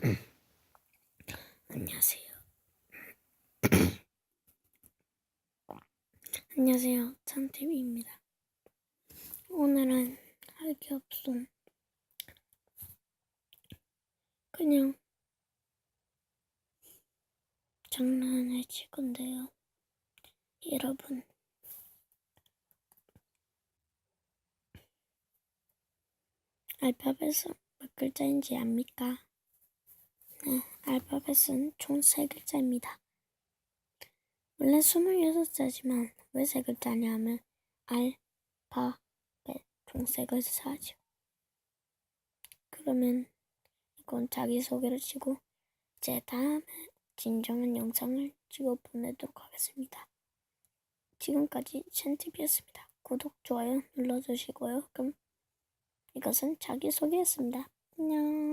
안녕하세요. 안녕하세요. 찬TV입니다. 오늘은 할 게 없어. 그냥 장난을 칠 건데요. 여러분. 알파벳은 몇 글자인지 압니까? 네, 알파벳은 총세 글자입니다. 원래 26자지만 왜세 글자냐 하면 알파벳 총세 글자죠. 그러면 이건 자기소개를 치고 제 다음에 진정한 영상을 찍어 보내도록 하겠습니다. 지금까지 챈티비였습니다. 구독, 좋아요 눌러주시고요. 그럼 이것은 자기소개였습니다. 안녕.